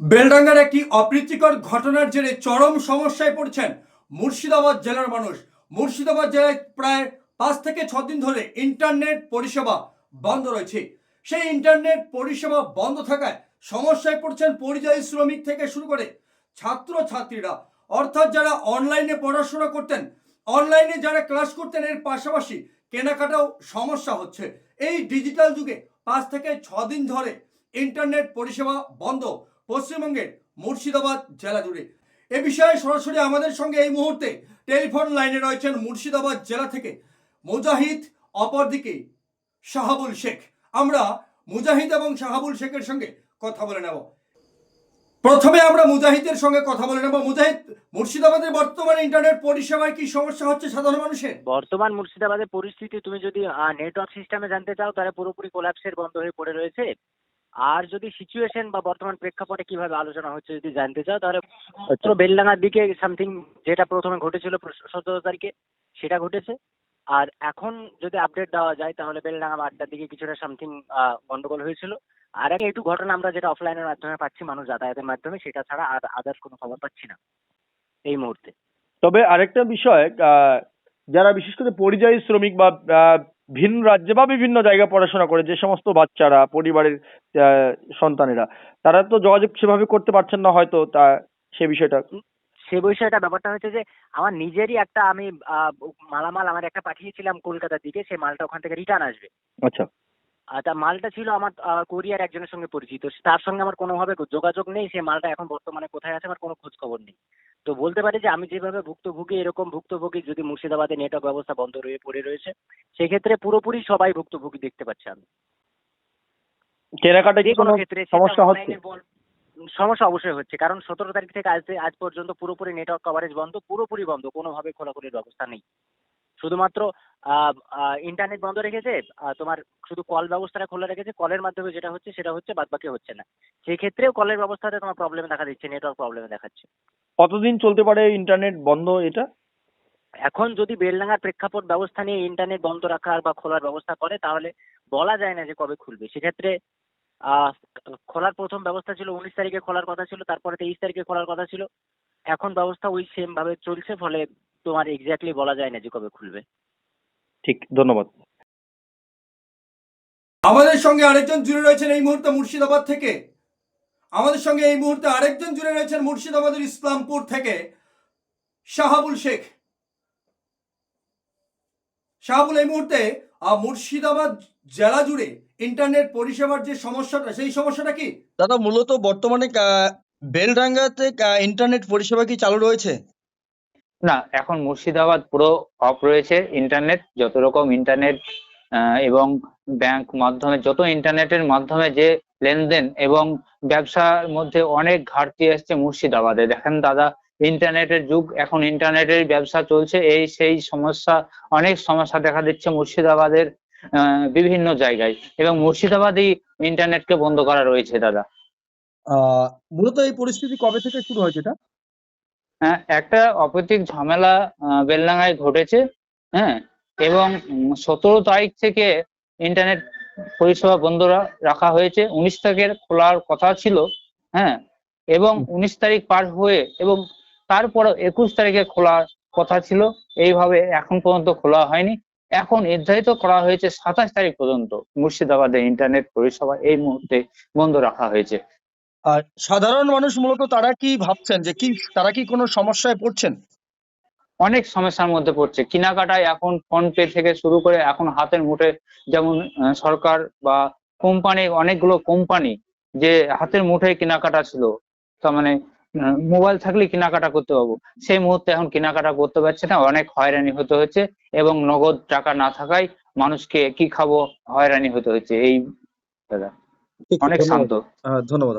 বেলডাঙ্গার একটি অপ্রীতিকর ঘটনার জেরে চরম সমস্যায় পড়ছেন মুর্শিদাবাদ জেলার মানুষ। মুর্শিদাবাদ জেলায় প্রায় পাঁচ থেকে ছ দিন ধরে ইন্টারনেট পরিষেবা বন্ধ রয়েছে। সেই ইন্টারনেট পরিষেবা বন্ধ থাকায় সমস্যায় পড়ছেন পরিযায়ী শ্রমিক থেকে শুরু করে ছাত্র ছাত্রীরা অর্থাৎ যারা অনলাইনে পড়াশোনা করতেন, অনলাইনে যারা ক্লাস করতেন, এর পাশাপাশি কেনাকাটাও সমস্যা হচ্ছে। এই ডিজিটাল যুগে পাঁচ থেকে ছ দিন ধরে ইন্টারনেট পরিষেবা বন্ধ পশ্চিমবঙ্গের মুর্শিদাবাদ জেলা জুড়ে। এ বিষয়ে সরাসরি আমাদের সঙ্গে এই মুহূর্তে টেলিফোন লাইনে রয়েছেন মুর্শিদাবাদ জেলা থেকে মুজাহিদ, অপরদিকে শাহাবুল শেখ। আমরা মুজাহিদ এবং শাহাবুল শেখের সঙ্গে কথা বলে নেব। প্রথমে আমরা মুজাহিদের সঙ্গে কথা বলে নেব। মুজাহিদ মুর্শিদাবাদের বর্তমানে ইন্টারনেট পরিষেবায় কি সমস্যা হচ্ছে সাধারণ মানুষের? বর্তমান মুর্শিদাবাদের পরিস্থিতি, তুমি যদি নেটওয়ার্ক সিস্টেমে জানতে চাও, তাহলে পুরোপুরি কোলাপসের বন্ধ হয়ে পড়ে রয়েছে। আর যদি সিচুয়েশন বা বর্তমান প্রেক্ষাপটে কীভাবে আলোচনা হচ্ছে যদি জানতে চাও তাহলে মাত্র বেলডাঙ্গার দিকে সামথিং যেটা প্রথমে ঘটেছিল সতেরো তারিখে সেটা ঘটেছে। আর এখন যদি আপডেট দেওয়া যায় তাহলে বেলডাঙ্গা আটটার দিকে কিছুটা সামথিং গন্ডগোল হয়েছিল। আর একটা একটু ঘটনা আমরা যেটা অফলাইনের মাধ্যমে পাচ্ছি মানুষ যাতায়াতের মাধ্যমে সেটা ছাড়া আর আদার্স কোনো খবর পাচ্ছি না এই মুহূর্তে। তবে আরেকটা বিষয় যারা বিশেষ করে পরিযায়ী শ্রমিক বা ভিন রাজ্যে বা বিভিন্ন জায়গায় পড়াশোনা করে যে সমস্ত বাচ্চারা পরিবারের সন্তানেরা তারা তো যোগাযোগ সেভাবে করতে পারছেন না হয়তো তা সে বিষয়টা। সে বিষয়টা ব্যাপারটা হচ্ছে যে আমার নিজেরই একটা আমি মালামাল আমার একটা পাঠিয়েছিলাম কলকাতার দিকে সে মালটা ওখান থেকে রিটার্ন আসবে। আচ্ছা। তা মালটা ছিল আমার কোরিয়ার একজনের সঙ্গে পরিচিত। তার সঙ্গে আমার কোনোভাবে যোগাযোগ নেই সে মালটা এখন বর্তমানে কোথায় আছে আমার কোনো খোঁজ খবর নেই। তো বলতে পারি যে আমি যেভাবে ভুক্তভোগী এরকম ভুক্তভোগী যদি মুর্শিদাবাদে নেটওয়ার্ক ব্যবস্থা বন্ধ রয়ে পড়ে রয়েছে সেক্ষেত্রে পুরোপুরি সবাই ভুক্তভোগী দেখতে পাচ্ছে আমি। কেনাকাটা কি কোনো ক্ষেত্রে সমস্যা হচ্ছে? সমস্যা অবশ্যই হচ্ছে কারণ সতেরো তারিখ থেকে আজ আজ পর্যন্ত পুরোপুরি নেটওয়ার্ক কভারেজ বন্ধ পুরোপুরি বন্ধ কোনোভাবে খোলাখুলির ব্যবস্থা নেই। শুধুমাত্র ইন্টারনেট বন্ধ রেখেছে তোমার শুধু কল ব্যবস্থাটা খোলা রেখেছে কলের মাধ্যমে যেটা হচ্ছে সেটা হচ্ছে বাদ বাকি হচ্ছে না। সেই ক্ষেত্রেও কলের ব্যবস্থাতে তোমার প্রবলেম দেখা দিচ্ছে নেটওয়ার্ক প্রবলেমে দেখাচ্ছে। কতদিন চলতে পারে ইন্টারনেট বন্ধ এটা? এখন যদি বেলডাঙ্গার প্রেক্ষাপট ব্যবস্থা নিয়ে ইন্টারনেট বন্ধ রাখার বা খোলার ব্যবস্থা করে তাহলে বলা যায় না যে কবে খুলবে। সেক্ষেত্রে খোলার প্রথম ব্যবস্থা ছিল উনিশ তারিখে খোলার কথা ছিল তারপরে তেইশ তারিখে খোলার কথা ছিল। এখন ব্যবস্থা ওই সেম ভাবে চলছে ফলে তোমার এক্স্যাক্টলি বলা যায় না যে কবে খুলবে। ঠিক ধন্যবাদ। আমাদের সঙ্গে আরেকজন জুড়ে রয়েছেন এই মুহূর্তে মুর্শিদাবাদ থেকে। আমাদের সঙ্গে এই মুহূর্তে আরেকজন জুড়ে রয়েছেন মুর্শিদাবাদের ইসলামপুর থেকে শাহাবুল শেখ। শাহাবুল এই মুহূর্তে আহ, মুর্শিদাবাদ জেলা জুড়ে ইন্টারনেট পরিষেবার যে সমস্যাটা সেই সমস্যাটা কি? দাদা মূলত বর্তমানে বেলডাঙ্গাতে ইন্টারনেট পরিষেবা কি চালু রয়েছে? না, এখন মুর্শিদাবাদ পুরো অফ রয়েছে ইন্টারনেট যত রকম ইন্টারনেট এবং ব্যাংক মাধ্যমে, যত ইন্টারনেটের মাধ্যমে যে লেনদেন এবং ব্যবসার মধ্যে অনেক ঘাটতি আসছে মুর্শিদাবাদে। দেখেন দাদা ইন্টারনেটের যুগ, এখন ইন্টারনেটের ব্যবসা চলছে, এই সেই সমস্যা, অনেক সমস্যা দেখা দিচ্ছে মুর্শিদাবাদের বিভিন্ন জায়গায়। এবং মুর্শিদাবাদই ইন্টারনেটকে বন্ধ করা রয়েছে, দাদা। মূলত এই পরিস্থিতি কবে থেকে শুরু হয়েছে এটা? একটা অপ্রীতিক ঝামেলা আহ, বেলডাঙ্গায় ঘটেছে হ্যাঁ এবং সতেরো তারিখ থেকে ইন্টারনেট পরিষেবা বন্ধ রাখা হয়েছে উনিশ তারিখের খোলার কথা ছিল হ্যাঁ এবং উনিশ তারিখ পার হয়ে এবং তারপরে একুশ তারিখে খোলার কথা ছিল এইভাবে এখন পর্যন্ত খোলা হয়নি। এখন নির্ধারিত করা হয়েছে সাতাশ তারিখ পর্যন্ত মুর্শিদাবাদে ইন্টারনেট পরিষেবা এই মুহূর্তে বন্ধ রাখা হয়েছে। আর সাধারণ মানুষ মূলত তারা কি ভাবছেন যে কি তারা কি কোনো সমস্যায় পড়ছেন? অনেক সমস্যার মধ্যে পড়ছে। কেনাকাটায় এখন ফোন পে থেকে শুরু করে এখন হাতের মুঠে যেমন সরকার বা কোম্পানি অনেকগুলো কোম্পানি যে হাতের মুঠে কেনাকাটা ছিল তার মানে মোবাইল থাকলে কেনাকাটা করতে পারব। সেই মুহূর্তে এখন কেনাকাটা করতে পারছে না অনেক হয়রানি হতে হচ্ছে এবং নগদ টাকা না থাকায় মানুষকে কি খাব হয়রানি হতে হচ্ছে। এই দাদা। অনেক শান্ত। ধন্যবাদ।